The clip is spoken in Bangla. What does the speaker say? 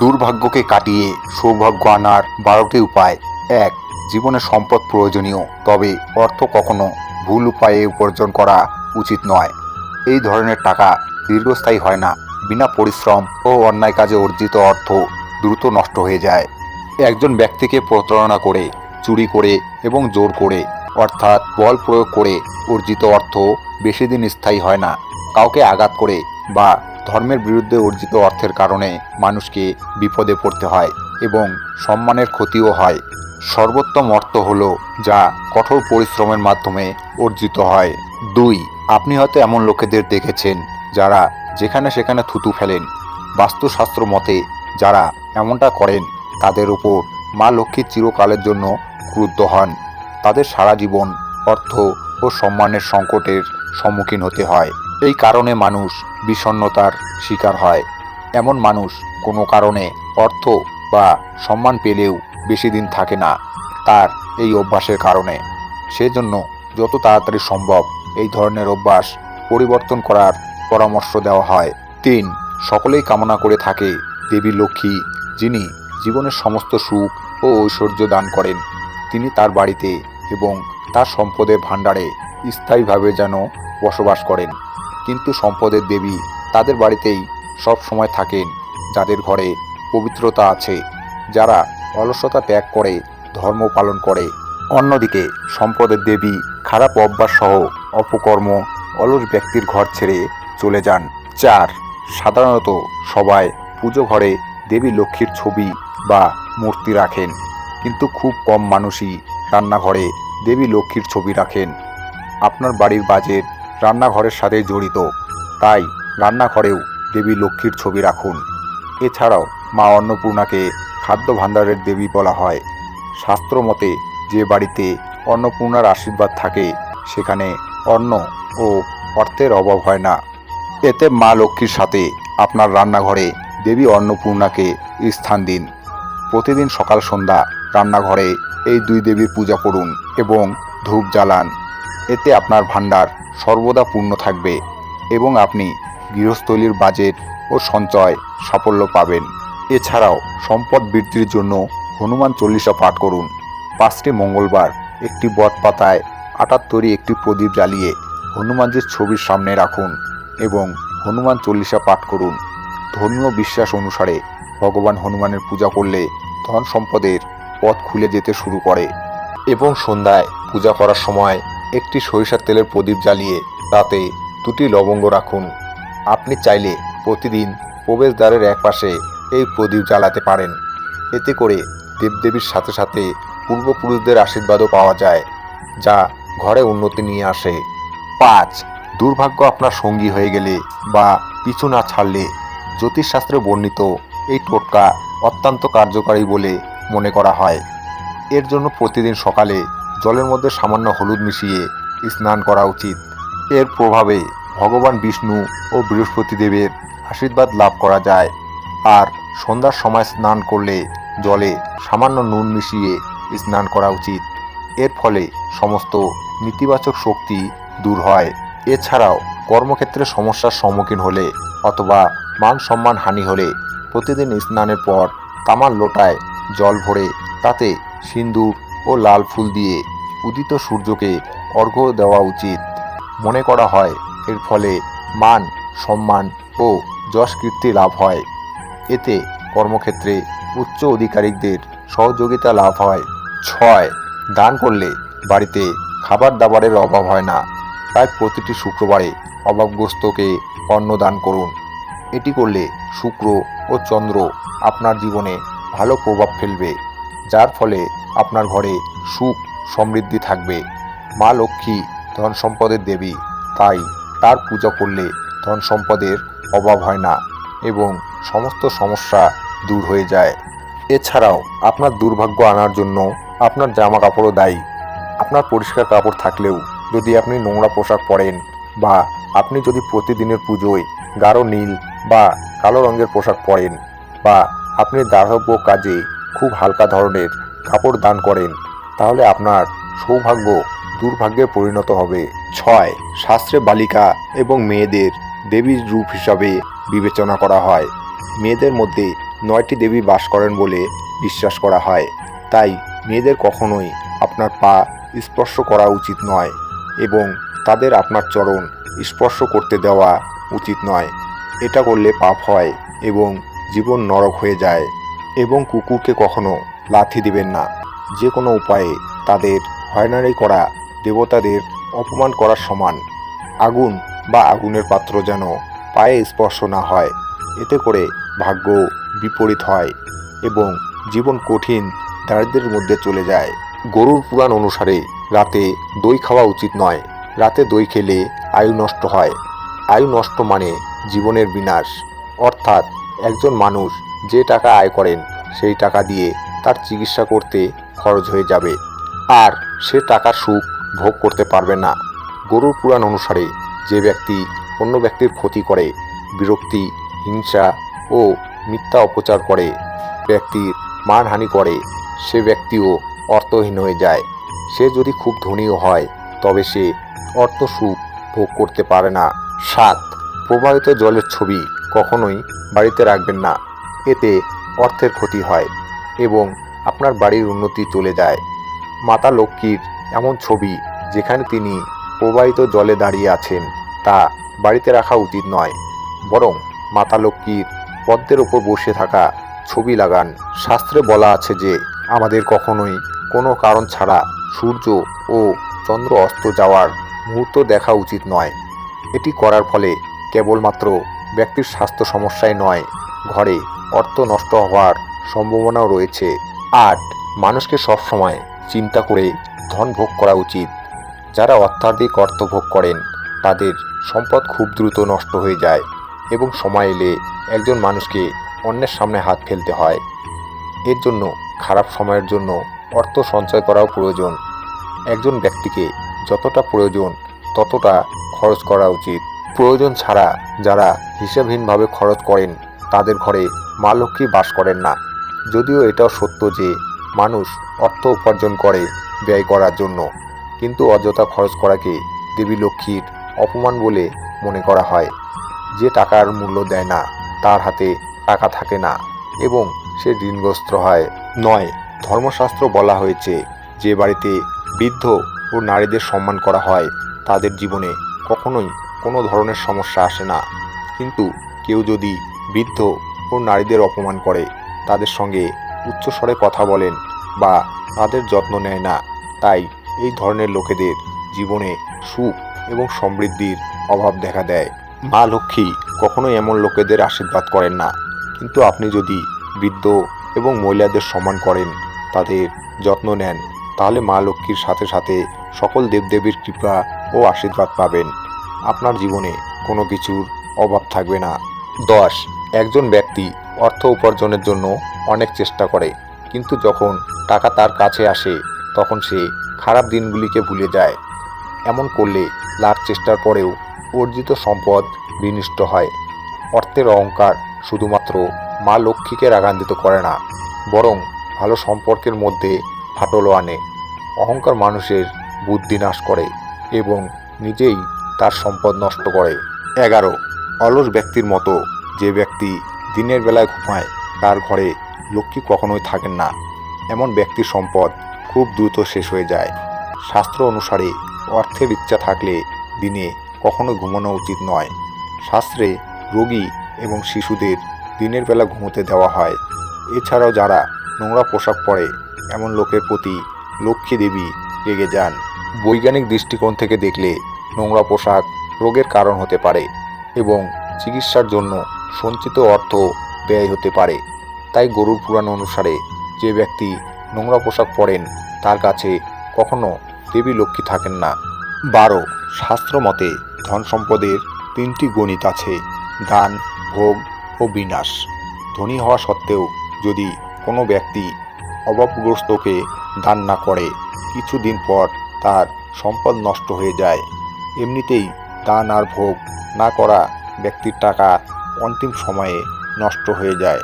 দুর্ভাগ্যকে কাটিয়ে সৌভাগ্য আনার বারোটি উপায়। এক, জীবনে সম্পদ প্রয়োজনীয়, তবে অর্থ কখনো ভুল উপায়ে উপার্জন করা উচিত নয়। এই ধরনের টাকা দীর্ঘস্থায়ী হয় না। বিনা পরিশ্রম ও অন্যায় কাজে অর্জিত অর্থ দ্রুত নষ্ট হয়ে যায়। একজন ব্যক্তিকে প্রতারণা করে, চুরি করে এবং জোর করে, অর্থাৎ বল প্রয়োগ করে অর্জিত অর্থ বেশি দিন স্থায়ী হয় না। কাউকে আঘাত করে বা ধর্মের বিরুদ্ধে অর্জিত অর্থের কারণে মানুষকে বিপদে পড়তে হয় এবং সম্মানের ক্ষতিও হয়। সর্বোত্তম অর্থ হল যা কঠোর পরিশ্রমের মাধ্যমে অর্জিত হয়। দুই, আপনি হয়তো এমন লোকেদের দেখেছেন যারা যেখানে সেখানে থুতু ফেলেন। বাস্তুশাস্ত্র মতে, যারা এমনটা করেন, তাদের উপর মা লক্ষ্মী চিরকালের জন্য ক্রুদ্ধ হন। তাদের সারা জীবন অর্থ ও সম্মানের সংকটের সম্মুখীন হতে হয়। এই কারণে মানুষ বিষণ্ণতার শিকার হয়। এমন মানুষ কোনো কারণে অর্থ বা সম্মান পেলেও বেশি দিন থাকে না তার এই অভ্যাসের কারণে। সেজন্য যত তাড়াতাড়ি সম্ভব এই ধরনের অভ্যাস পরিবর্তন করার পরামর্শ দেওয়া হয়। তিন, সকলেই কামনা করে থাকে দেবী লক্ষ্মী, যিনি জীবনের সমস্ত সুখ ও ঐশ্বর্য দান করেন। তিনি তার বাড়িতে এবং তার সম্পদের ভাণ্ডারে স্থায়ীভাবে যেন বসবাস করেন। কিন্তু সম্পদের দেবী তাদের বাড়িতেই সব সময় থাকেন। যাদের ঘরে পবিত্রতা আছে, যারা অলসতা ত্যাগ করে, ধর্ম পালন করে। অন্যদিকে সম্পদের দেবী খারাপ অভ্যাস সহ অপকর্ম, অলস ব্যক্তির ঘর ছেড়ে চলে যান। চার, সাধারণত সবাই পুজো ঘরে দেবী লক্ষ্মীর ছবি বা মূর্তি রাখেন। কিন্তু খুব কম মানুষই রান্নাঘরে দেবী লক্ষ্মীর ছবি রাখেন। আপনার বাড়ির বাজেট রান্নাঘরের সাথে জড়িত। তাই রান্নাঘরেও দেবী লক্ষ্মীর ছবি রাখুন। এছাড়াও মা অন্নপূর্ণাকে খাদ্য ভাণ্ডারের দেবী বলা হয়। শাস্ত্র মতে যে বাড়িতে অন্নপূর্ণার আশীর্বাদ থাকে, সেখানে অন্ন ও অর্থের অভাব হয় না। এতে মা লক্ষ্মীর সাথে আপনার রান্নাঘরে দেবী অন্নপূর্ণাকে স্থান দিন। প্রতিদিন সকাল সন্ধ্যা রান্নাঘরে এই দুই দেবীর পূজা করুন এবং ধূপ জ্বালান। এতে আপনার ভাণ্ডার সর্বদা পূর্ণ থাকবে এবং আপনি গৃহস্থলীর বাজেট ও সঞ্চয় সাফল্য পাবেন। এছাড়াও সম্পদ বৃদ্ধির জন্য হনুমান চল্লিশা পাঠ করুন। পাঁচটি মঙ্গলবার একটি বট পাতায় আটার তৈরি একটি প্রদীপ জ্বালিয়ে হনুমানজির ছবির সামনে রাখুন এবং হনুমান চল্লিশা পাঠ করুন। ধর্মীয় বিশ্বাস অনুসারে ভগবান হনুমানের পূজা করলে ধন সম্পদের পথ খুলে যেতে শুরু করে এবং সন্ধ্যায় পূজা করার সময় একটি সরিষার তেলের প্রদীপ জ্বালিয়ে তাতে দুটি লবঙ্গ রাখুন। আপনি চাইলে প্রতিদিন প্রবেশদ্বারের একপাশে এই প্রদীপ জ্বালাতে পারেন। এতে করে দেবদেবীর সাথে সাথে পূর্বপুরুষদের আশীর্বাদও পাওয়া যায়, যা ঘরে উন্নতি নিয়ে আসে। পাঁচ, দুর্ভাগ্য আপনার সঙ্গী হয়ে গেলে বা পিছু না ছাড়লে জ্যোতিষশাস্ত্রে বর্ণিত এই টোটকা অত্যন্ত কার্যকারী বলে মনে করা হয়। এর জন্য প্রতিদিন সকালে জলের মধ্যে সামান্য হলুদ মিশিয়ে স্নান করা উচিত। এর প্রভাবে ভগবান বিষ্ণু ও বৃহস্পতি দেবের আশীর্বাদ লাভ করা যায়। আর সন্ধ্যার সময় স্নান করলে জলে সামান্য নুন মিশিয়ে স্নান করা উচিত। এর ফলে সমস্ত নেতিবাচক শক্তি দূর হয়। এছাড়াও কর্মক্ষেত্রে সমস্যার সম্মুখীন হলে অথবা মান সম্মান হানি হলে প্রতিদিন স্নানের পর তামার লোটায় জল ভরে তাতে সিন্দুর ও লাল ফুল দিয়ে উদিত সূর্যকে অর্ঘ্য দেওয়া উচিত। মনে করা হয়, এর ফলে মান, সম্মান ও যশ কীর্তি লাভ হয়। এতে কর্মক্ষেত্রে উচ্চ অধিকারিকদের সহযোগিতা লাভ হয়। ছয়, দান করলে বাড়িতে খাবার দাবারের অভাব হয় না। তাই প্রতিটি শুক্রবারে অভাবগ্রস্তকে অন্ন দান করুন। এটি করলে শুক্র ও চন্দ্র আপনার জীবনে ভালো প্রভাব ফেলবে। যার ফলে আপনার ঘরে সুখ, সমৃদ্ধি থাকবে। মা লক্ষ্মী ধন সম্পদের দেবী, তাই তার পূজা করলে ধন সম্পদের অভাব হয় না এবং সমস্ত সমস্যা দূর হয়ে যায়। এছাড়াও আপনার দুর্ভাগ্য আনার জন্য আপনার জামা কাপড়ও দায়ী। আপনার পরিষ্কার কাপড় থাকলেও যদি আপনি নোংরা পোশাক পরেন বা আপনি যদি প্রতিদিনের পুজোয় গাঢ় নীল বা কালো রঙের পোশাক পরেন বা আপনি দাতব্য কাজে খুব হালকা ধরনের কাপড় দান করেন, তাহলে আপনার সৌভাগ্য দুর্ভাগ্যে পরিণত হবে। ছয়, শাস্ত্রে বালিকা এবং মেয়েদের দেবীর রূপ হিসাবে বিবেচনা করা হয়। মেয়েদের মধ্যে নয়টি দেবী বাস করেন বলে বিশ্বাস করা হয়। তাই মেয়েদের কখনোই আপনার পা স্পর্শ করা উচিত নয় এবং তাদের আপনার চরণ স্পর্শ করতে দেওয়া উচিত নয়। এটা করলে পাপ হয় এবং জীবন নরক হয়ে যায়। এবং কুকুরকে কখনো লাথি দিবেন না। যে কোনো উপায়ে তাদের হয়রানি করা দেবতাদের অপমান করার সমান। আগুন বা আগুনের পাত্র যেন পায়ে স্পর্শ না হয়, এতে করে ভাগ্য বিপরীত হয় এবং জীবন কঠিন দারিদ্রের মধ্যে চলে যায়। গরুর পুরাণ অনুসারে রাতে দই খাওয়া উচিত নয়, রাতে দই খেলে আয়ু নষ্ট হয়। আয়ু নষ্ট মানে জীবনের বিনাশ। অর্থাৎ একজন মানুষ যে টাকা আয় করেন, সেই টাকা দিয়ে তার চিকিৎসা করতে খরচ হয়ে যাবে। আর সে টাকার সুখ ভোগ করতে পারবে না। গরুর পুরাণ অনুসারে যে ব্যক্তি অন্য ব্যক্তির ক্ষতি করে, বিরক্তি, হিংসা ও মিথ্যা অপচার করে, ব্যক্তির মানহানি করে, সে ব্যক্তিও অর্থহীন হয়ে যায়। সে যদি খুব ধনীও হয়, তবে সে অর্থ সুখ ভোগ করতে পারে না। সাত, প্রবাহিত জলের ছবি কখনোই বাড়িতে রাখবেন না। এতে অর্থের ক্ষতি হয় এবং আপনার বাড়ির উন্নতি চলে যায় মাতা লক্ষ্মীর এমন ছবি যেখানে তিনি প্রবাহিত জলে দাঁড়িয়ে আছেন তা বাড়িতে রাখা উচিত নয়, বরং মাতা লক্ষ্মীর পদ্মের ওপর বসে থাকা ছবি লাগান। শাস্ত্রে বলা আছে যে, আমাদের কখনোই কোনো কারণ ছাড়া সূর্য ও চন্দ্র অস্ত যাওয়ার মুহূর্ত দেখা উচিত নয়। এটি করার ফলে কেবলমাত্র ব্যক্তির স্বাস্থ্য সমস্যায় নয় ঘরে অর্থ নষ্ট হওয়ার সম্ভাবনাও রয়েছে। আট, মানুষকে সবসময় চিন্তা করে ধন ভোগ করা উচিত। যারা অত্যাধিক অর্থ ভোগ করেন, তাদের সম্পদ খুব দ্রুত নষ্ট হয়ে যায় এবং সময় এলে একজন মানুষকে অন্যের সামনে হাত ফেলতে হয়। এর জন্য খারাপ সময়ের জন্য অর্থ সঞ্চয় করাও প্রয়োজন। একজন ব্যক্তিকে যতটা প্রয়োজন, ততটা খরচ করা উচিত। প্রয়োজন ছাড়া যারা হিসাবহীনভাবে খরচ করেন তাদের ঘরে মা লক্ষ্মী বাস করেন না। যদিও এটাও সত্য যে মানুষ অর্থ উপার্জন করে ব্যয় করার জন্য। কিন্তু অযথা খরচ করাকে দেবী লক্ষ্মীর অপমান বলে মনে করা হয়। যে টাকার মূল্য দেয় না, তার হাতে টাকা থাকে না এবং সে ঋণগ্রস্ত হয়। নয়, ধর্মশাস্ত্র বলা হয়েছে যে বাড়িতে বৃদ্ধ ও নারীদের সম্মান করা হয়, তাদের জীবনে কখনোই কোনো ধরনের সমস্যা আসে না। কিন্তু কেউ যদি বৃদ্ধ ও নারীদের অপমান করে। তাদের সঙ্গে উচ্চস্বরে কথা বলেন বা তাদের যত্ন নেয় না। তাই এই ধরনের লোকেদের জীবনে সুখ এবং সমৃদ্ধির অভাব দেখা দেয়। মা লক্ষ্মী কখনো এমন লোকেদের আশীর্বাদ করেন না। কিন্তু আপনি যদি বৃদ্ধ এবং মহিলাদের সম্মান করেন, তাদের যত্ন নেন, তাহলে মা লক্ষ্মীর সাথে সাথে সকল দেবদেবীর কৃপা ও আশীর্বাদ পাবেন। আপনার জীবনে কোনো কিছুর অভাব থাকবে না। দশ একজন ব্যক্তি অর্থ উপার্জনের জন্য অনেক চেষ্টা করে, কিন্তু যখন টাকা তার কাছে আসে, তখন সে খারাপ দিনগুলিকে ভুলে যায়। এমন করলে লাখ চেষ্টার পরেও অর্জিত সম্পদ বিনষ্ট হয়। অর্থের অহংকার শুধুমাত্র মা লক্ষ্মীকে রাগান্বিত করে না, বরং ভালো সম্পর্কের মধ্যে ফাটলও আনে। অহংকার মানুষের বুদ্ধি নাশ করে এবং নিজেই তার সম্পদ নষ্ট করে। এগারো, অলস ব্যক্তির মতো যে ব্যক্তি দিনের বেলায় ঘুমায়, তার ঘরে লক্ষ্মী কখনোই থাকেন না। এমন ব্যক্তির সম্পদ খুব দ্রুত শেষ হয়ে যায়। শাস্ত্র অনুসারে অর্থের ইচ্ছা থাকলে দিনে কখনো ঘুমানো উচিত নয়। শাস্ত্রে রোগী এবং শিশুদের দিনের বেলা ঘুমোতে দেওয়া হয়। এছাড়াও যারা নোংরা পোশাক পরে, এমন লোকের প্রতি লক্ষ্মী দেবী রেগে যান। বৈজ্ঞানিক দৃষ্টিকোণ থেকে দেখলে নোংরা পোশাক রোগের কারণ হতে পারে এবং চিকিৎসার জন্য সঞ্চিত অর্থ ব্যয় হতে পারে। তাই গরুর পুরাণ অনুসারে যে ব্যক্তি নোংরা পোশাক পরেন, তার কাছে কখনো দেবী লক্ষ্মী থাকেন না। বারো, শাস্ত্র মতে ধন সম্পদের তিনটি গণিত আছে, দান, ভোগ ও বিনাশ। ধনী হওয়া সত্ত্বেও যদি কোনো ব্যক্তি অভাবগ্রস্তকে দান না করে, কিছুদিন পর তার সম্পদ নষ্ট হয়ে যায়। এমনিতেই দান আর ভোগ না করা ব্যক্তির টাকা অন্তিম সময়ে নষ্ট হয়ে যায়।